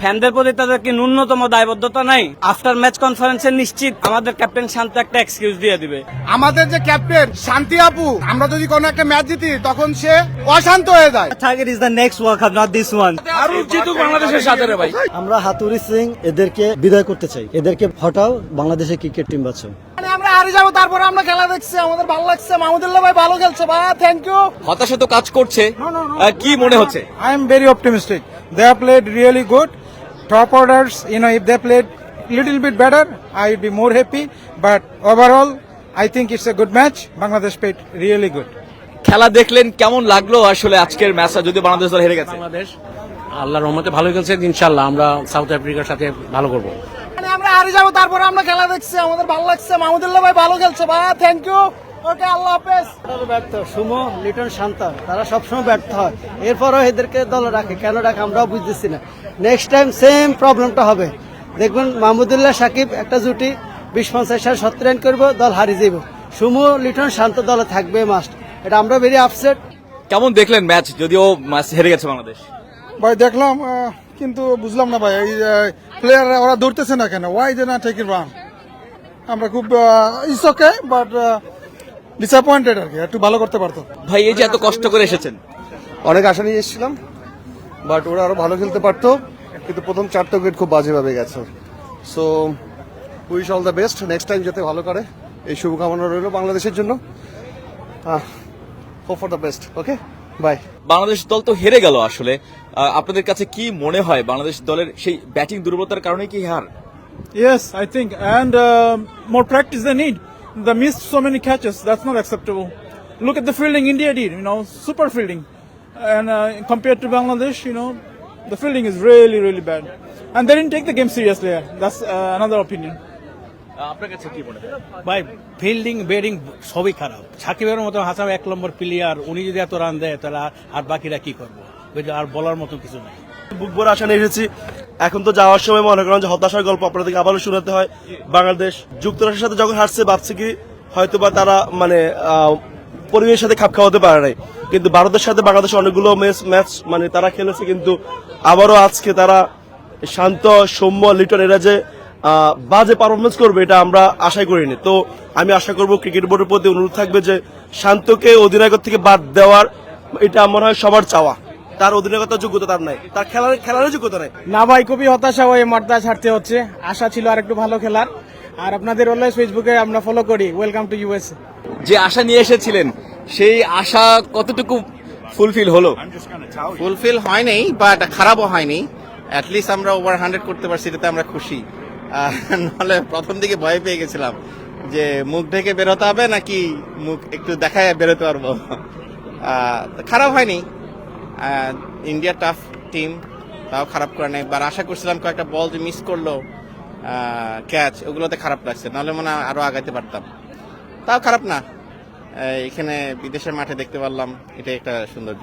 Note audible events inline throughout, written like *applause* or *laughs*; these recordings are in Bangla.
ফ্যানদের প্রতি তাদের কি ন্যূনতম দায়বদ্ধতা নাই। আফটার ম্যাচ কনফারেন্সে নিশ্চিত আমাদের ক্যাপ্টেন শান্ত একটা এক্সকিউজ দিয়ে দিবে। আমাদের যে ক্যাপ্টেন শান্তি আপু আমরা যদি কোনো একটা ম্যাচ জিতি তখন সে অশান্ত হয়ে যায়। Target is the next World Cup, not this one. আরও জিতুক বাংলাদেশের সাথে রে ভাই। আমরা হাতুরি সিং এদেরকে বিদায় করতে চাই। এদেরকে হটাও বাংলাদেশের ক্রিকেট টিম বাঁচাও। মানে আমরা হারে যাব তারপরে আমরা খেলা দেখছি আমাদের ভালো লাগছে। মাহমুদুল্লাহ ভাই ভালো খেলছে ভাই থ্যাংক ইউ হতাশা তো কাজ করছে। কি মনে হচ্ছে? I am very optimistic They have played really good. Top orders, you know, if they played little bit better, I would be more happy. But overall, I think it's a good match. Bangladesh played really good. খেলা দেখলেন কেমন লাগল আসলে আজকের ম্যাচটা যদি বাংলাদেশ দল হেরে গেছে। বাংলাদেশ আল্লাহর রহমতে ভালো খেলছে ইনশাআল্লাহ আমরা সাউথ আফ্রিকার সাথে ভালো করব। মানে আমরা হারে যাব তারপরে আমরা খেলা দেখছি আমাদের ভালো লাগছে মাহমুদুল্লাহ ভাই ভালো খেলছে ভাই থ্যাংক ইউ ওকে আল্লাহ হাফেজ। ব্যর্থ সুমো লিটন শান্ত তারা সবসময় ব্যর্থ হয়। এরপরও এদেরকে দলে রাখে কেন রাখে আমরাও বুঝতেছি না। নেক্সট টাইম সেম প্রবলেমটা হবে। দেখবেন মাহমুদুল্লাহ সাকিব একটা জুটি বিশ পঞ্চাশ সাল সত্তর রান করব দল হারিয়ে যাব সুমু লিটন শান্ত দলে থাকবে মাস্ট এটা আমরা ভেরি আপসেট কেমন দেখলেন ম্যাচ? যদিও ম্যাচ হেরে গেছে বাংলাদেশ। ভাই দেখলাম কিন্তু বুঝলাম না ভাই এই প্লেয়ার ওরা দৌড়তেছে না কেন? ওয়াই যে না টেক রান আমরা খুব ইটস ওকে বাট ডিসঅ্যাপয়েন্টেড আর কি একটু ভালো করতে পারতো। ভাই এই যে এত কষ্ট করে এসেছেন। অনেক আশা নিয়ে এসেছিলাম। বাট ওরা আরও ভালো খেলতে পারতো কিন্তু প্রথম চারটা উইকেট খুব বাজেভাবে গেছে। So wish all the best next time যাতে ভালো করে। এই শুভকামনা রইল বাংলাদেশের জন্য। Hope for the best okay bye Bangladesh দল তো হেরে গেল আসলে। আপনাদের কাছে কি মনে হয় বাংলাদেশ দলের সেই ব্যাটিং দুর্বলতার কারণে কি হার? Yes I think and uh, practice the need the miss missed so catches catches. That's not acceptable. Look at the fielding India did. You super fielding, and uh, compared to Bangladesh, you know, the fielding is really, really bad. And they didn't take the game seriously. That's uh, another opinion. আপনার কাছে কি মনে হয়? ভাই ফিল্ডিং ব্যাটিং সবই খারাপ। সাকিবের মতো হাসান এক নম্বর প্লেয়ার উনি যদি এত রান দেয় তাহলে আর- বাকিরা কি করব? আর বলার মতো কিছু নাই। বুক ভরে আশা নিয়ে এসেছি। এখন তো যাওয়ার সময় মনে করেন যে হতাশার গল্প আপনাদেরকে আবারও শোনাতে হয়। বাংলাদেশ যুক্তরাষ্ট্রের সাথে যখন হারছে ভাবছে কি হয়তো বা তারা মানে পরিবেশের সাথে খাপ খাওয়াতে পারে নাই। কিন্তু ভারতের সাথে বাংলাদেশ অনেকগুলো ম্যাচ ম্যাচ মানে তারা খেলেছে কিন্তু আবারও আজকে তারা শান্ত সৌম্য লিটন এরা যে বাজে পারফরমেন্স করবে এটা আমরা আশাই করিনি। তো আমি আশা করব ক্রিকেট বোর্ডের প্রতি অনুরোধ থাকবে যে শান্তকে অধিনায়কর থেকে বাদ দেওয়ার এটা মনে হয় সবার চাওয়া। তার অধিনায়কতার যোগ্যতা তার নাই। তার খেলার খেলার যোগ্যতা নাই। না ভাই খুবই হতাশা হয়ে মাঠটা ছাড়তে হচ্ছে। আশা ছিল আর একটু ভালো খেলার। আর আপনাদের অলওয়েজ ফেসবুকে আমরা ফলো করি। ওয়েলকাম টু ইউএস যে আশা নিয়ে এসেছিলেন সেই আশা কতটুকু ফুলফিল হলো? ফুলফিল হয়নি বাট খারাপও হয়নি। অ্যাটলিস্ট আমরা ওভার হান্ড্রেড করতে পারছি এটাতে আমরা খুশি। নাহলে প্রথম দিকে ভয় পেয়ে গেছিলাম যে মুখ ঢেকে বেরোতে হবে নাকি মুখ একটু দেখায় বেরোতে পারব? খারাপ হয়নি। ইন্ডিয়া টাফ টিম তাও খারাপ করে নেই। বার আশা করছিলাম কয়েকটা বল যে মিস করল ক্যাচ ওগুলোতে খারাপ লাগছে। নাহলে মনে হয় আরও আগাইতে পারতাম। তাও খারাপ না। এখানে বিদেশের মাঠে দেখতে পারলাম এটা একটা সৌন্দর্য।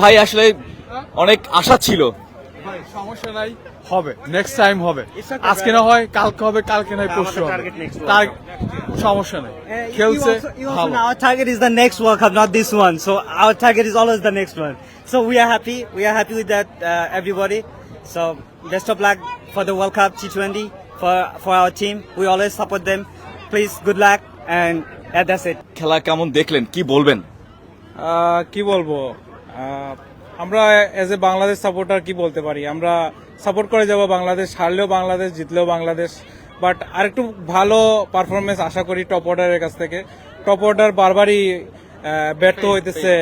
ভাই আসলে অনেক আশা ছিল। সমস্যা নাই হবে নেক্সট টাইম হবে। আজকে না হয় কালকে হবে কালকে নয় পরশু সমস্যা নাই। খেলছে our is the world cup not this one so our target is the next one so we are we are that everybody so best of luck for the world cup T twenty for for our we always support them please good luck and খেলা কেমন দেখলেন? কি বলবেন? কি বলব? আমরা এজ এ বাংলাদেশ সাপোর্টার কি বলতে পারি? আমরা সাপোর্ট করে যাব বাংলাদেশ হারলেও বাংলাদেশ জিতলেও বাংলাদেশ। বাট আরেকটু ভালো পারফরমেন্স আশা করি টপ অর্ডারের কাছ থেকে। টপ অর্ডার বারবারই ব্যর্থ হইতেছে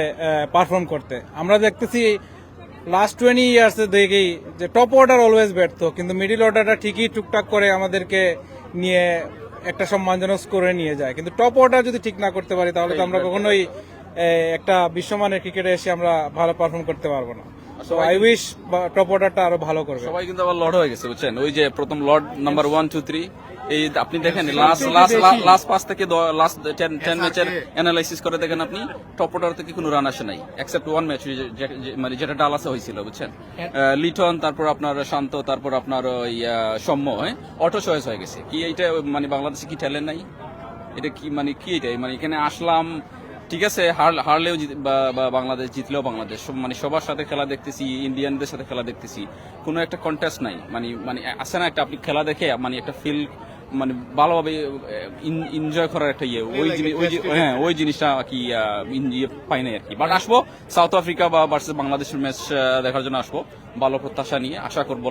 পারফর্ম করতে। আমরা দেখতেছি লাস্ট টোয়েন্টি ইয়ার্স দেখি যে টপ অর্ডার অলওয়েজ ব্যর্থ কিন্তু মিডিল অর্ডারটা ঠিকই টুকটাক করে আমাদেরকে নিয়ে একটা সম্মানজনক স্কোরে নিয়ে যায়। কিন্তু টপ অর্ডার যদি ঠিক না করতে পারি তাহলে তো আমরা কখনোই একটা বিশ্বমানের ক্রিকেটে এসে আমরা ভালো পারফর্ম করতে পারব না। সো আই উইশ টপ অর্ডারটা আরও ভালো করবে। সবাই কিন্তু আবার লর্ড হয়ে গেছে বুঝছেন? ওই যে প্রথম lord number one two three এই আপনি দেখেন লাস্ট লাস্ট লাস্ট পাঁচ থেকে লাস্ট টেন টেন ম্যাচের অ্যানালাইসিস করে দেখেন আপনি টপ অর্ডার থেকে কোনো রান আসে নাই এক্সেপ্ট ওয়ান ম্যাচ মানে যেটা ডালাসে হয়েছিল বুঝছেন? আহ, লিটন তারপর আপনার শান্ত তারপর আপনার ওই সৌম্য অটো চয়েস হয়ে গেছে। কি এইটা মানে বাংলাদেশে কি ট্যালেন্ট নাই? এটা কি মানে কি এটা মানে এখানে আসলাম ঠিক আছে হার- হারলেও জিত- বা- বা বাংলাদেশ জিতলেও বাংলাদেশ। মানে সবার সাথে খেলা দেখতেছি ইন্ডিয়ানদের সাথে খেলা দেখতেছি। কোনো একটা কন্টেস্ট নাই। মানে মানে আছে না একটা আপনি খেলা দেখে মানে একটা ফিল মানে ভালোভাবে এনজয় করার একটা ইয়ে। ওই হ্যাঁ ওই জিনিসটা কি ইন- ইয়ে পাই নাই আর কি। বাট আসব সাউথ আফ্রিকা বা ভার্সেস বাংলাদেশের ম্যাচ দেখার জন্য আসব। ভালো প্রত্যাশা নিয়ে আশা করব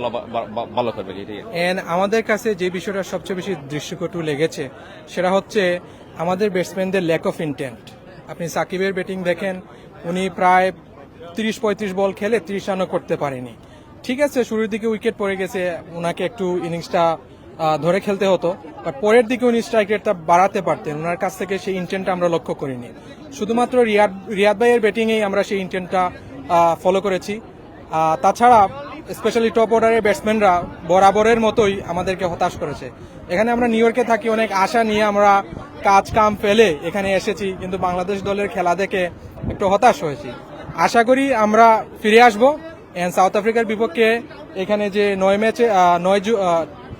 ভালো করবে এটাই আমাদের কাছে যে বিষয়টা সবচেয়ে বেশি দৃশ্যকটু লেগেছে সেটা হচ্ছে আমাদের ব্যাটসম্যানদের ল্যাক অফ ইন্টেন্ট আপনি সাকিবের ব্যাটিং দেখেন, উনি প্রায় তিরিশ পঁয়ত্রিশ বল খেলে ত্রিশ রানও করতে পারেনি। ঠিক আছে, শুরুর দিকে উইকেট পড়ে গেছে ওনাকে একটু ইনিংসটা ধরে খেলতে হতো, বাট পরের দিকে উনি স্ট্রাইক রেটটা বাড়াতে পারতেন। ওনার কাছ থেকে সেই ইন্টেন্টটা আমরা লক্ষ্য করিনি। শুধুমাত্র রিয়াদ রিয়াদ ভাইয়ের ব্যাটিংয়েই আমরা সেই ইন্টেন্টটা ফলো করেছি। তাছাড়া স্পেশালি টপ অর্ডারের ব্যাটসম্যানরা বরাবরের মতোই আমাদেরকে হতাশ করেছে। এখানে আমরা নিউ ইয়র্কে থাকি, অনেক আশা নিয়ে আমরা কাজ কাম ফেলে এখানে এসেছি, কিন্তু বাংলাদেশ দলের খেলা দেখে একটু হতাশ হয়েছি। আশা করি আমরা ফিরে আসব এন্ড সাউথ আফ্রিকার বিপক্ষে এখানে যে নয় ম্যাচে নয় জু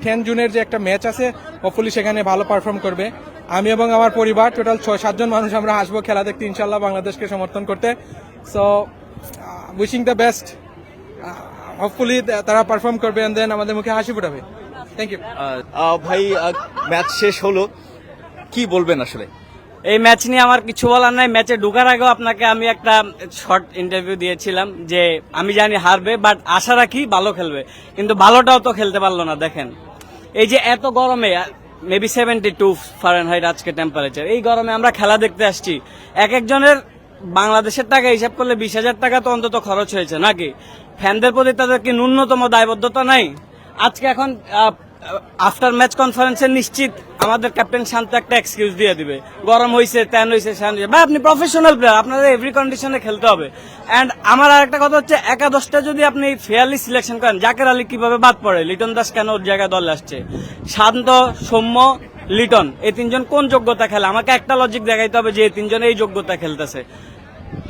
টেন জুনের যে একটা ম্যাচ আছে হোপফুলি সেখানে ভালো পারফর্ম করবে। আমি এবং আমার পরিবার টোটাল ছয় সাতজন মানুষ আমরা আসব খেলা দেখতে ইনশাল্লাহ বাংলাদেশকে সমর্থন করতে। So wishing the best hopefully তারা পারফর্ম করবে দেন আমাদের মুখে হাসি ফুটাবে। থ্যাংক ইউ ভাই ম্যাচ শেষ হলো। কি বলবেন আসলে? এই ম্যাচ নিয়ে আমার কিছু বলার নাই। ম্যাচে ঢুকার আগেও আপনাকে আমি একটা শর্ট ইন্টারভিউ দিয়েছিলাম যে আমি জানি হারবে বাট আশা রাখি ভালো খেলবে। কিন্তু ভালোটাও তো খেলতে পারল না, দেখেন। এই যে এত গরমে মেবি সেভেন্টি টু ফারেনহাইট আজকে টেম্পারেচার এই গরমে আমরা খেলা দেখতে আসছি। এক একজনের বাংলাদেশের টাকা হিসাব করলে বিশ হাজার টাকা তো অন্তত খরচ হয়েছে, নাকি? ফ্যানদের প্রতি তাদের কি ন্যূনতম দায়বদ্ধতা নাই? আজকে এখন আফটার ম্যাচ কনফারেন্সে নিশ্চিত আমাদের ক্যাপ্টেন শান্ত একটা এক্সকিউজ দিয়ে দিবে। গরম হয়েছে ট্যান হয়েছে স্যান হয়েছে ভাই, আপনি প্রফেশনাল প্লেয়ার আপনাদের এভরি কন্ডিশনে খেলতে হবে। অ্যান্ড আমার আর একটা কথা হচ্ছে, একাদশটা যদি আপনি ফেয়ারলি সিলেকশন করেন, জাকের আলী কীভাবে বাদ পড়ে? লিটন দাস কেন ওর জায়গায় দলে আসছে? শান্ত, সৌম্য, লিটন, এই তিনজন কোন যোগ্যতা খেলে? আমাকে একটা লজিক দেখাইতে হবে যে এই তিনজন এই যোগ্যতা খেলতেছে।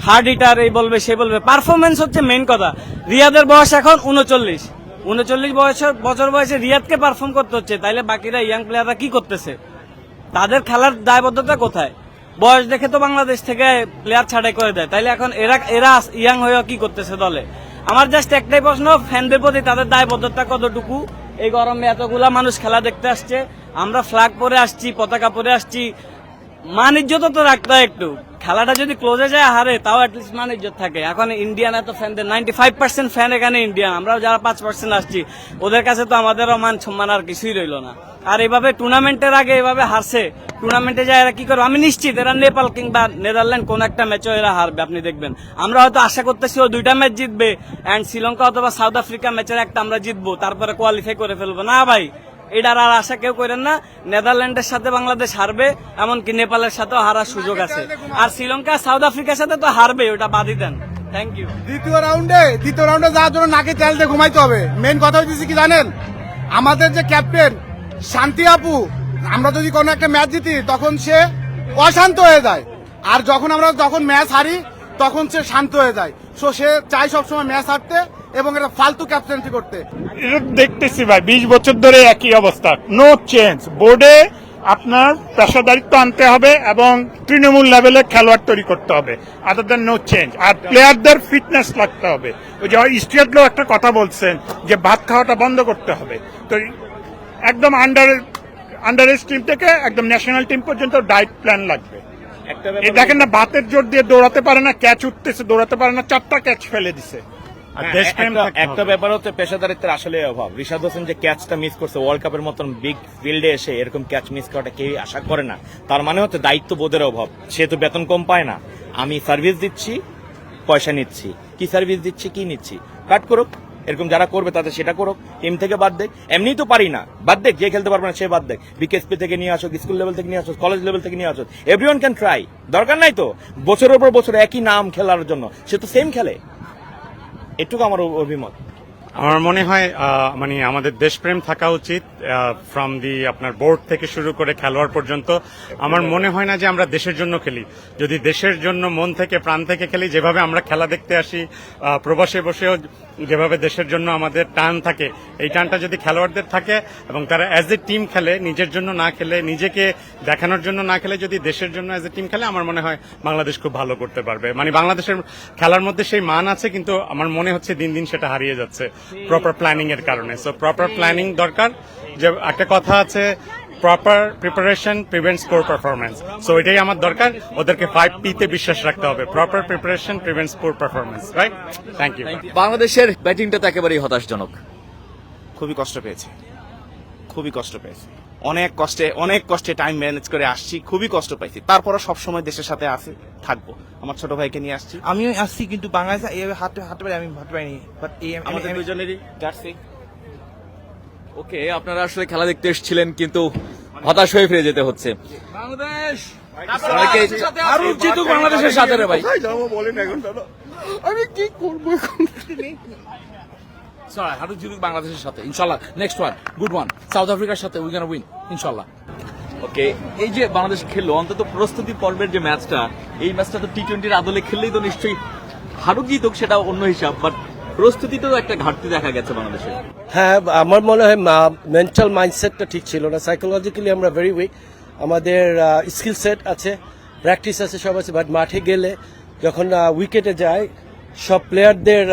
হার্ড হিটার এই বলবে, সে বলবে। পারফরমেন্স হচ্ছে মেন কথা। রিয়াদের বয়স এখন উনচল্লিশ উনচল্লিশ বয়সের বছর বয়সে রিয়াদকে পারফর্ম করতে হচ্ছে, তাইলে বাকিরা ইয়াং প্লেয়াররা কি করতেছে? তাদের খেলার দায়বদ্ধতা কোথায়? বয়স দেখে তো বাংলাদেশ থেকে প্লেয়ার ছাড়াই করে দেয়, তাইলে এখন এরা এরা ইয়াং হয়েও কি করতেছে দলে? আমার জাস্ট একটাই প্রশ্ন ফ্যানদের প্রতি তাদের দায়বদ্ধতা কতটুকু? এই গরমে এতগুলা মানুষ খেলা দেখতে আসছে, আমরা ফ্ল্যাগ পরে আসছি, পতাকা পরে আসছি মান ইজ্জত তো রাখতে হয় একটু। খেলাটা যদি ক্লোজে যায় হারে তাও অ্যাটলিস্ট মান ইজ্জত থাকে। এখন ইন্ডিয়ান এত ফ্যানদের নাইনটি ফাইভ পার্সেন্ট ফ্যান এখানে ইন্ডিয়ান আমরাও যারা পাঁচ পার্সেন্ট আসছি, ওদের কাছে তো আমাদেরও মান সম্মান আর কিছুই রইল না। আর এভাবে টুর্নামেন্টের আগে এভাবে হারছে, টুর্নামেন্টে যায় এরা কি করবে? আমি নিশ্চিত, এরা নেপাল কিংবা নেদারল্যান্ড কোন একটা ম্যাচও এরা হারবে, আপনি দেখবেন। আমরা হয়তো আশা করতেছি ও দুইটা ম্যাচ জিতবে অ্যান্ড শ্রীলঙ্কা অথবা সাউথ আফ্রিকা ম্যাচের একটা আমরা জিতবো, তারপরে কোয়ালিফাই করে ফেলব। না ভাই এটার আর আশা কেউ করেন না। নেদারল্যান্ডের সাথে বাংলাদেশ হারবে, এমনকি নেপালের সাথেও হারার সুযোগ আছে। আর শ্রীলঙ্কা সাউথ আফ্রিকার সাথে তো হারবে, ওটা বাদই দেন। থ্যাংক ইউ দ্বিতীয় রাউন্ডে দ্বিতীয় রাউন্ডে যাওয়ার জন্য নাকে তেল দিয়ে ঘুমাইতে হবে। মেন কথা হচ্ছে কি জানেন? আমাদের যে ক্যাপ্টেন শান্তি আপু, আমরা যদি কোনো একটা ম্যাচ জিতি, তখন সে অশান্ত হয়ে যায়। আর যখন আমরা যখন ম্যাচ হারি, তখন সে শান্ত হয়ে যায়। সো সে চায় সবসময় ম্যাচ হারতে এবং এটা ফালতু ক্যাপ্টেন্সি করতে। দেখতেছি ভাই বিশ বছর ধরে একই অবস্থা। নো চেঞ্জ বোর্ডে আপনার পেশাদারিত্ব আনতে হবে এবং তৃণমূল লেভেলে খেলোয়াড় তৈরি করতে হবে। আদার দেন নো চেঞ্জ আর প্লেয়ারদের ফিটনেস লাগতে হবে। ওই যে ইস্টিয়াদলো একটা কথা বলছেন যে ভাত খাওয়াটা বন্ধ করতে হবে। তো একদম আন্ডার আন্ডার এজ টিম থেকে একদম ন্যাশনাল টিম পর্যন্ত ডায়েট প্ল্যান লাগবে। দেখেন না ভাতের জোর দিয়ে দৌড়াতে পারে না ক্যাচ উঠতেছে দৌড়াতে পারে না চারটা ক্যাচ ফেলে দিছে। একটা- থাকতে একটা। ব্যাপার হচ্ছে পেশাদারিত্বের আসলে অভাব। রিশাদ হোসেন যে ক্যাচটা মিস করছে ওয়ার্ল্ড কাপের মতন বিগ ফিল্ডে এসে এরকম ক্যাচ মিস করাটা কেউ আশা করে না। তার মানে হচ্ছে দায়িত্ব বোধের অভাব। সে তো বেতন কম পায় না। আমি সার্ভিস দিচ্ছি পয়সা নিচ্ছি। কি সার্ভিস দিচ্ছি কি নিচ্ছি? কাট করুক। এরকম যারা করবে তাদের সেটা করুক। টিম থেকে বাদ দেখ এমনিই তো পারি না। বাদ দেখ যে খেলতে পারবে না সে বাদ দেখ বিকেএসপি থেকে নিয়ে আসো স্কুল লেভেল থেকে নিয়ে আসো কলেজ লেভেল থেকে নিয়ে আসো এভরিওয়ান ক্যান ট্রাই দরকার নাই তো। বছরের পর বছর একই নাম খেলার জন্য। সে তো সেম খেলে। এটুকু আমার অভিমত। আমার মনে হয় মানে আমাদের দেশপ্রেম থাকা উচিত ফ্রম দি আপনার বোর্ড থেকে শুরু করে খেলোয়াড় পর্যন্ত। আমার মনে হয় না যে আমরা দেশের জন্য খেলি। যদি দেশের জন্য মন থেকে, প্রাণ থেকে খেলি, যেভাবে আমরা খেলা দেখতে আসি প্রবাসে বসেও যেভাবে দেশের জন্য আমাদের টান থাকে, এই টানটা যদি খেলোয়াড়দের থাকে এবং তারা অ্যাজ এ টিম খেলে, নিজের জন্য না খেলে, নিজেকে দেখানোর জন্য না খেলে, যদি দেশের জন্য অ্যাজ এ টিম খেলে, আমার মনে হয় বাংলাদেশ খুব ভালো করতে পারবে। মানে বাংলাদেশের খেলার মধ্যে সেই মান আছে, কিন্তু আমার মনে হচ্ছে দিন দিন সেটা হারিয়ে যাচ্ছে। প্রপার প্ল্যানিং এর কারণে। সো প্রপার প্ল্যানিং দরকার। যে একটা কথা আছে proper preparation prevents poor performance so এটাই আমার দরকার। ওদেরকে ফাইভ পি তে বিশ্বাস রাখতে হবে। Proper preparation prevents poor performance right thank you বাংলাদেশের ব্যাটিংটা তো একেবারেই হতাশজনক। খুবই কষ্ট পেয়েছে। খুবই কষ্ট পেয়েছি। অনেক কষ্টে অনেক কষ্টে টাইম ম্যানেজ করে আসছি খুবই কষ্ট পাইছি। তারপরও সবসময় দেশের সাথে আছি থাকব। আমার ছোট ভাইকে নিয়ে আসছি। আমি আসছি কিন্তু বাংলাদেশে এইভাবে হাঁটতে হাঁটতে পারি আমি হাঁটতে পারিনি বাট এই আমাদের দুজনেরই জার্সি ওকে আপনারা আসলে খেলা দেখতে এসেছিলেন কিন্তু হতাশ হয়ে ফিরে যেতে হচ্ছে। বাংলাদেশ! বাংলাদেশের সাথে রে ভাই। আমি কি করব এখন? *laughs* সরি আরও জিতুক বাংলাদেশের সাথে? ইনশাল্লাহ next one good one South আফ্রিকার সাথে উই উইন ইনশাল্লাহ ওকে এই যে বাংলাদেশ খেললো অন্তত প্রস্তুতি পর্বের যে ম্যাচটা এই ম্যাচটা তো টি টোয়েন্টির আদলে খেললেই তো নিশ্চয়ই হারুক জিতুক সেটা অন্য হিসাব বাট প্রস্তুতিতেও একটা ঘাটতি দেখা গেছে বাংলাদেশে। হ্যাঁ আমার মনে হয় মেন্টাল মাইন্ডসেটটা ঠিক ছিল না। সাইকোলজিক্যালি আমরা ভেরি উইক আমাদের স্কিল সেট আছে প্র্যাকটিস আছে সব আছে বাট মাঠে গেলে যখন উইকেটে যায় সব প্লেয়ারদের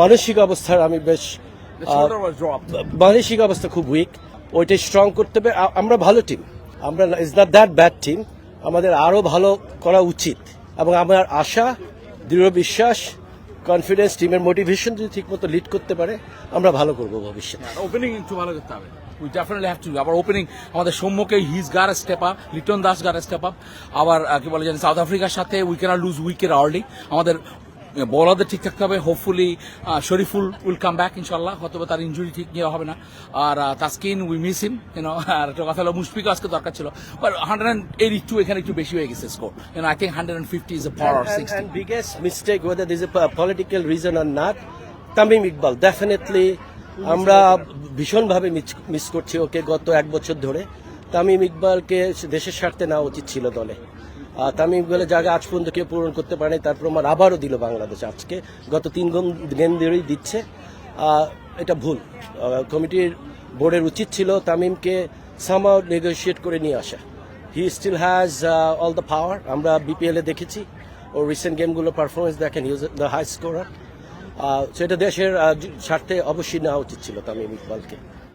মানসিক অবস্থার আমি বেশ মানসিক অবস্থা খুব উইক ওইটা স্ট্রং করতে হবে। আমরা ভালো টিম আমরা is not that bad team আমাদের আরও ভালো করা উচিত। এবং আমার আশা দৃঢ় বিশ্বাস কনফিডেন্স টিমের মোটিভেশন যদি ঠিকমতো লিড করতে পারে আমরা ভালো করব ভবিষ্যতে। ওপেনিং একটু ভালো করতে হবে উই ডেফিনেটলি হ্যাভ টু আবার ওপেনিং আমাদের সম্মুখে হিজ গার স্টেপ আপ লিটন দাস গার স্টেপ আপ আবার কি বলে জানি সাউথ আফ্রিকার সাথে we can lose wicket early আমাদের বলারদের ঠিক থাকতে হবে। Hopefully Shoriful will come back ইনশাল্লাহ হয়তো তার ইঞ্জুরি ঠিক নিয়ে হবে না। আর Taskin we miss him you know আর একটা কথা হলো মুশফিকও আজকে দরকার ছিল। But hundred and eighty two এখানে একটু বেশি হয়ে গেছে score you know I think hundred and fifty is a power sixty mistake whether there's a po- political reason or not Tamim Iqbal definitely আমরা ভীষণভাবে মিস করছি ওকে গত এক বছর ধরে। তামিম ইকবালকে দেশের স্বার্থে নেওয়া উচিত ছিল দলে। তামিম ইকবালের জায়গা আজ পর্যন্ত কেউ পূরণ করতে পারেনি, তার প্রমাণ আবারও দিল বাংলাদেশ আজকে। গত তিন গেম ধরেই দিচ্ছে। এটা ভুল। কমিটির বোর্ডের উচিত ছিল তামিমকে সামাও নেগোশিয়েট করে নিয়ে আসা। He still has all the power আমরা বিপিএল দেখেছি। ও রিসেন্ট গেমগুলো পারফরমেন্স দেখেন ইউজ দ্য হাই স্কোরার সেটা দেশের স্বার্থে অবশ্যই নেওয়া উচিত ছিল তামিম ইকবালকে।